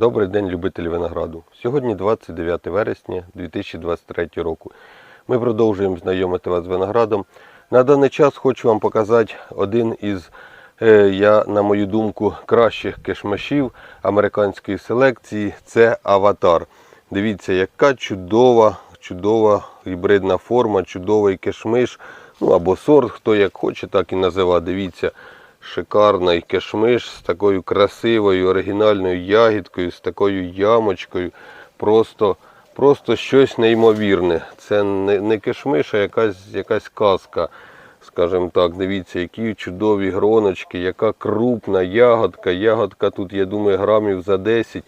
Добрий день, любителі винограду. Сьогодні 29 вересня 2023 року. Ми продовжуємо знайомити вас з виноградом. На даний час хочу вам показати один із, е, я, на мою думку, кращих кешмашів американської селекції. Це аватар. Дивіться, яка чудова, чудова гібридна форма, чудовий кешмиш. Ну або сорт, хто як хоче, так і називає. Дивіться, шикарний кешмиш з такою красивою оригінальною ягідкою, з такою ямочкою. Просто, просто щось неймовірне. Це не, не кешмиш, а якась, якась казка. Скажімо так, дивіться, які чудові гроночки, яка крупна ягодка. Ягодка тут, я думаю, грамів за 10,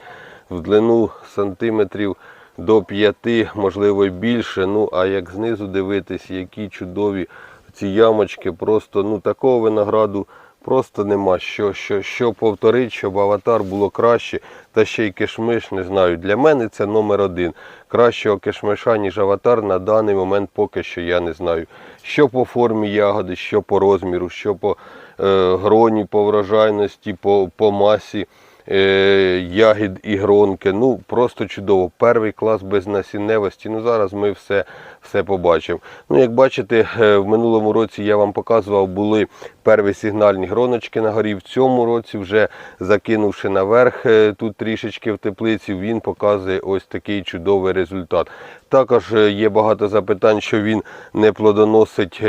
в длину сантиметрів до 5, можливо більше. Ну, а як знизу дивитись, які чудові ці ямочки, просто ну такого винограду просто нема. Що, що, що повторити, щоб аватар було краще, та ще й кишмиш, не знаю. Для мене це номер один. Кращого кишмиша, ніж аватар, на даний момент поки що я не знаю. Що по формі ягоди, що по розміру, що по е, гроні, по врожайності, по, по масі е, ягід і гронки. Ну, просто чудово. Перший клас без насінневості. Ну, зараз ми все, все побачимо. Ну, як бачите, е, в минулому році я вам показував, були перві сигнальні гроночки на горі. В цьому році, вже закинувши наверх е, тут трішечки в теплиці, він показує ось такий чудовий результат. Також е, є багато запитань, що він не плодоносить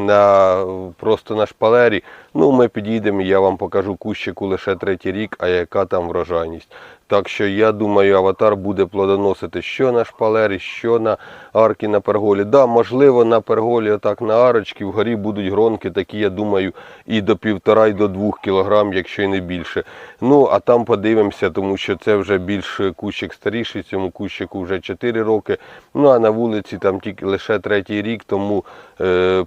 на, просто на шпалері. Ну, ми підійдемо, я вам покажу кущику лише третій рік, а яка там врожайність. Так що я думаю, аватар буде плодоносити що на шпалері, що на арки на перголі. Да, можливо, на перголі, отак на арочки, вгорі будуть гронки, такі, я думаю, і до півтора, і до двох кілограм, якщо і не більше. Ну, а там подивимося, тому що це вже більш кущик старіший, цьому кущику вже 4 роки. Ну а на вулиці там тільки лише третій рік, тому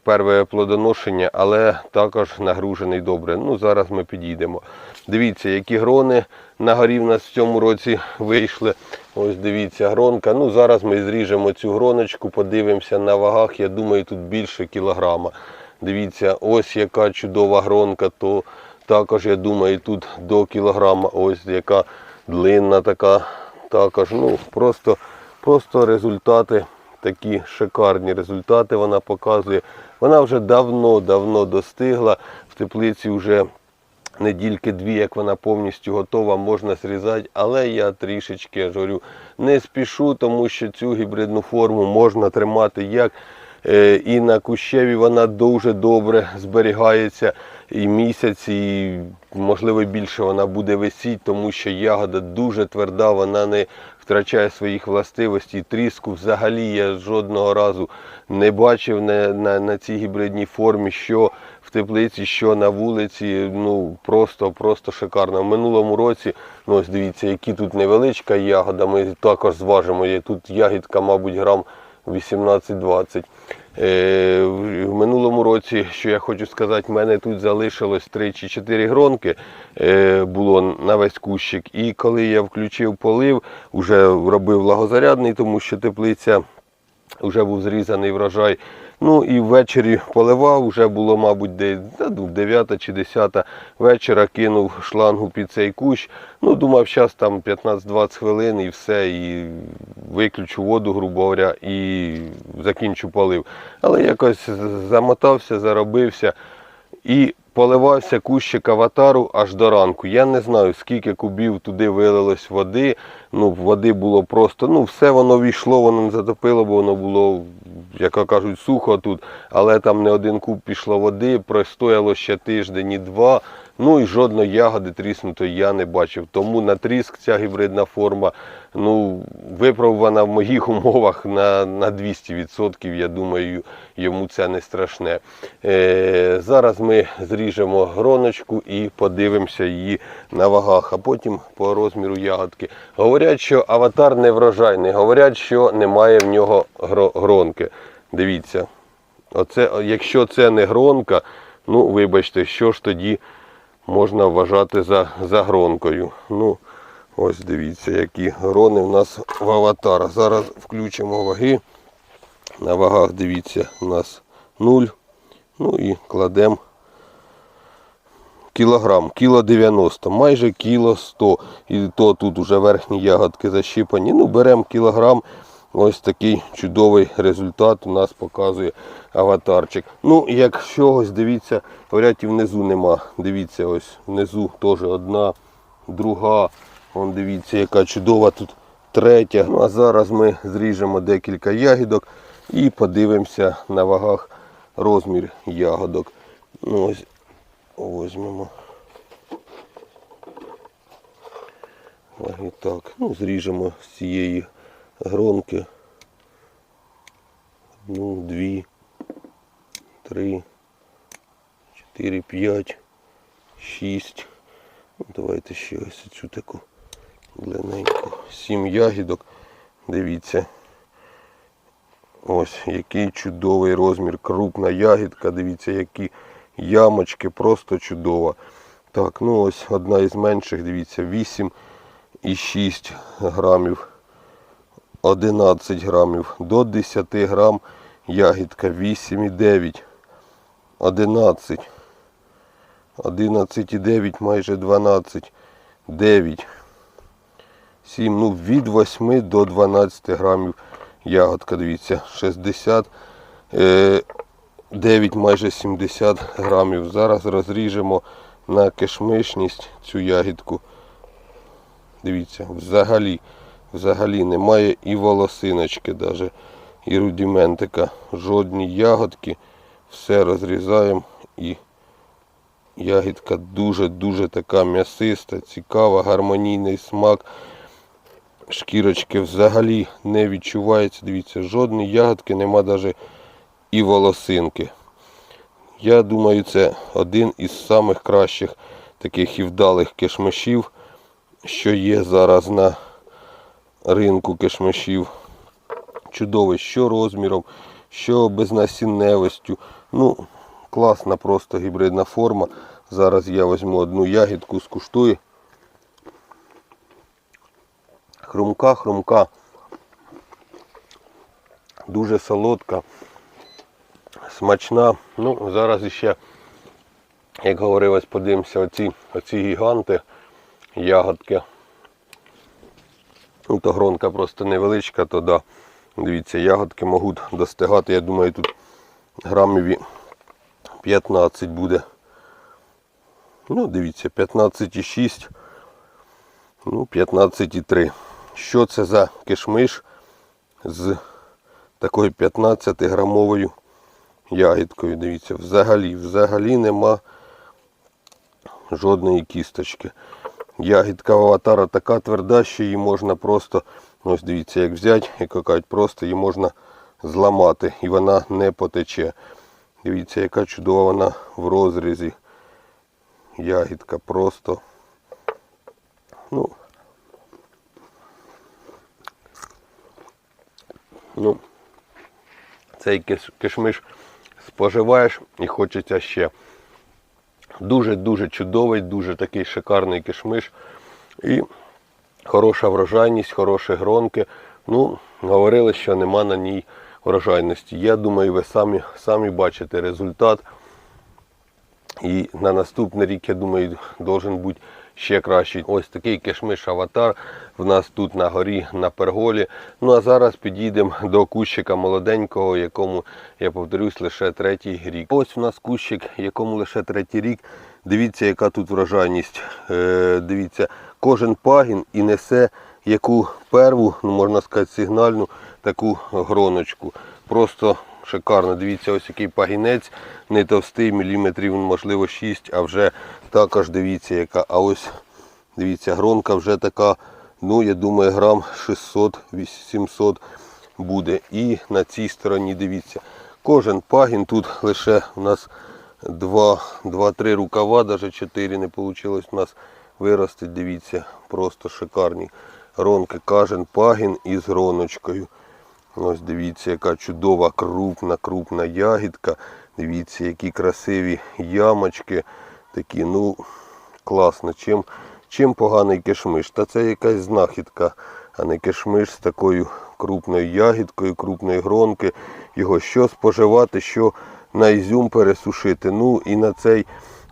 перше плодоношення, але також нагружений добре. Ну, зараз ми підійдемо. Дивіться, які грони на горі в нас в цьому році вийшли. Ось дивіться, гронка. Ну, зараз ми зріжемо цю гроночку, подивимося на вагах. Я думаю, тут більше кілограма. Дивіться, ось яка чудова гронка, то також, я думаю, тут до кілограма. Ось яка длинна така. Також, ну, просто, просто результати такі шикарні результати вона показує. Вона вже давно-давно достигла. В теплиці вже недільки дві, як вона повністю готова, можна зрізати, але я трішечки говорю, не спішу, тому що цю гібридну форму можна тримати як е, і на кущеві вона дуже добре зберігається і місяць, і можливо більше вона буде висіти, тому що ягода дуже тверда, вона не втрачає своїх властивостей. Тріску взагалі я жодного разу не бачив на, на, на цій гібридній формі, що в теплиці, що на вулиці. Ну просто, просто шикарно. В минулому році, ну ось дивіться, які тут невеличка ягода. Ми також зважимо. Тут ягідка, мабуть, грам 18-20. Е, в минулому році, що я хочу сказати, в мене тут залишилось 3 чи 4 гронки е, було на весь кущик. І коли я включив полив, вже робив лагозарядний, тому що теплиця вже був зрізаний врожай. Ну і ввечері поливав, вже було, мабуть, десь 9 чи 10 вечора кинув шлангу під цей кущ. Ну, думав, зараз там 15-20 хвилин і все, і виключу воду, грубо говоря, і закінчу полив. Але якось замотався, заробився і поливався кущик аватару аж до ранку. Я не знаю, скільки кубів туди вилилось води. Ну, води було просто, ну, все воно війшло, воно не затопило, бо воно було, як кажуть, сухо тут. Але там не один куб пішло води, простояло ще тиждень і два. Ну і жодної ягоди тріснутої я не бачив. Тому на тріск ця гібридна форма ну, випробувана в моїх умовах на на 200%. Я думаю, йому це не страшне. Е, Зараз ми зріжемо гроночку і подивимося її на вагах, а потім по розміру ягодки. Говорять, що аватар не врожайний, говорять, що немає в нього гро- гронки. Дивіться, оце, якщо це не гронка, ну вибачте, що ж тоді можна вважати за, гронкою. Ну, ось дивіться, які грони в нас в аватара. Зараз включимо ваги. На вагах, дивіться, у нас 0. Ну і кладемо кілограм, кіло 90, майже кіло 100. І то тут вже верхні ягодки защипані. Ну, беремо кілограм. Ось такий чудовий результат у нас показує аватарчик. Ну, якщо ось дивіться, і внизу нема. Дивіться, ось внизу теж одна, друга. Вон дивіться, яка чудова тут третя. Ну, а зараз ми зріжемо декілька ягідок і подивимося на вагах розмір ягодок. Ну, ось Возьмемо. Ваги так. Ну, зріжемо з цієї гронки. Одну, дві, три, чотири, п'ять, шість. Ну, давайте ще ось цю таку длинненьку. Сім ягідок. Дивіться. Ось який чудовий розмір. Крупна ягідка. Дивіться, які ямочки, просто чудова. Так, ну ось одна із менших, дивіться, 8 і 6 грамів. 11 грамів. До 10 грам ягідка 8,9. 11. 11,9, майже 12. 9. 7, ну від 8 до 12 грамів ягодка, дивіться, 60. Е, 9 майже 70 грамів. Зараз розріжемо на кишмишність цю ягідку. Дивіться, взагалі, взагалі немає і волосиночки, навіть, і рудиментика. Жодні ягодки. Все розрізаємо і ягідка дуже-дуже така м'ясиста, цікава, гармонійний смак. Шкірочки взагалі не відчувається. Дивіться, жодної ягодки нема навіть і волосинки. Я думаю, це один із самих кращих таких і вдалих кишмишів, що є зараз на ринку кишмишів. Чудовий, що розміром, що безнасінневостю. Ну, класна просто гібридна форма. Зараз я візьму одну ягідку, скуштую. Хрумка, хрумка. Дуже солодка смачна. Ну, зараз ще, як говорилось, подивимося оці, оці гіганти, ягодки. Ну, то гронка просто невеличка, то да. Дивіться, ягодки можуть достигати, я думаю, тут грамів 15 буде. Ну, дивіться, 15,6, ну, 15,3. Що це за кишмиш з такою 15 грамовою ягідкою, дивіться, взагалі, взагалі нема жодної кісточки. Ягідка аватара така тверда, що її можна просто, ось дивіться, як взяти, як кажуть, просто її можна зламати і вона не потече. Дивіться, яка чудова вона в розрізі. Ягідка просто. Ну, ну, цей киш- кишмиш споживаєш і хочеться ще. Дуже-дуже чудовий, дуже такий шикарний кишмиш. І хороша врожайність, хороші гронки. Ну, говорили, що нема на ній врожайності. Я думаю, ви самі, самі бачите результат. І на наступний рік, я думаю, должен бути ще кращий. Ось такий кишмиш аватар в нас тут на горі на перголі. Ну а зараз підійдемо до кущика молоденького, якому, я повторюсь, лише третій рік. Ось у нас кущик, якому лише третій рік. Дивіться, яка тут врожайність. Е, дивіться, кожен пагін і несе яку перву, ну можна сказати, сигнальну таку гроночку. Просто шикарно. Дивіться, ось який пагінець, не товстий, міліметрів, можливо, 6, а вже також дивіться, яка. А ось дивіться, гронка вже така, ну я думаю, грам 600-800 буде. І на цій стороні дивіться. Кожен пагін тут лише у нас 2-3 рукава, навіть 4 не вийшло у нас вирости. Дивіться, просто шикарні. Гронки, кожен пагін із гроночкою. Ось дивіться, яка чудова, крупна, крупна ягідка. Дивіться, які красиві ямочки. Такі, ну, класно. Чим, чим поганий кишмиш? Та це якась знахідка, а не кишмиш з такою крупною ягідкою, крупної гронки. Його що споживати, що на ізюм пересушити. Ну і на цей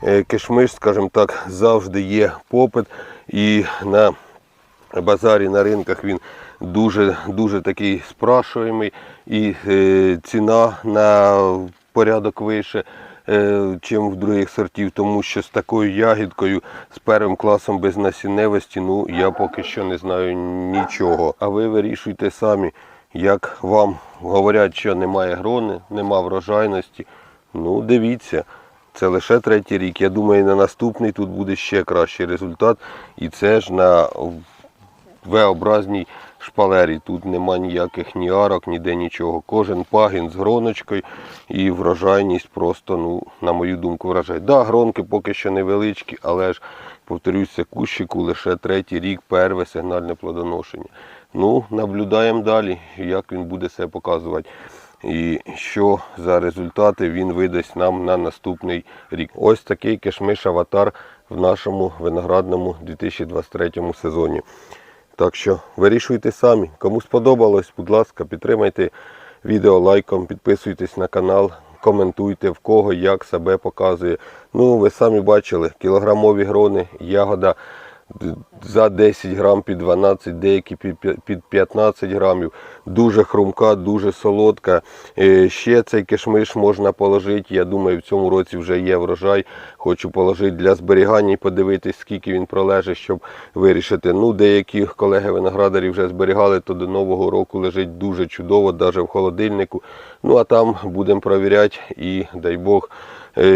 е, кишмиш, скажімо так, завжди є попит. І на базарі, на ринках він дуже, дуже такий спрашуємий. І е, ціна на порядок вище, е, чим в других сортів, тому що з такою ягідкою, з первим класом без насінневості, ну я поки що не знаю нічого. А ви вирішуйте самі, як вам говорять, що немає грони, нема врожайності. Ну, дивіться, це лише третій рік. Я думаю, на наступний тут буде ще кращий результат. І це ж на V-образній шпалері. Тут нема ніяких ні арок, ніде нічого. Кожен пагін з гроночкою і врожайність просто, ну, на мою думку, вражає. Да, гронки поки що невеличкі, але ж, повторюся, кущику лише третій рік, перве сигнальне плодоношення. Ну, наблюдаємо далі, як він буде себе показувати. І що за результати він видасть нам на наступний рік. Ось такий кишмиш аватар в нашому виноградному 2023 сезоні. Так що вирішуйте самі. Кому сподобалось, будь ласка, підтримайте відео лайком, підписуйтесь на канал, коментуйте в кого як себе показує. Ну, ви самі бачили, кілограмові грони, ягода за 10 грам під 12, деякі під 15 грамів. Дуже хрумка, дуже солодка. Е, Ще цей кишмиш можна положити. Я думаю, в цьому році вже є врожай. Хочу положити для зберігання і подивитись, скільки він пролежить, щоб вирішити. Ну, деякі колеги виноградарі вже зберігали, то до Нового року лежить дуже чудово, навіть в холодильнику. Ну а там будемо перевіряти і дай Бог, е,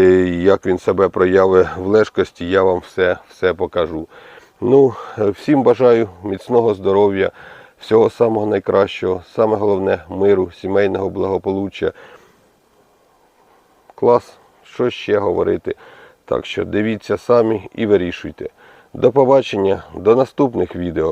як він себе проявить в лежкості, я вам все, все покажу. Ну, всім бажаю міцного здоров'я, всього самого найкращого, саме головне миру, сімейного благополуччя. Клас, що ще говорити. Так що дивіться самі і вирішуйте. До побачення, до наступних відео.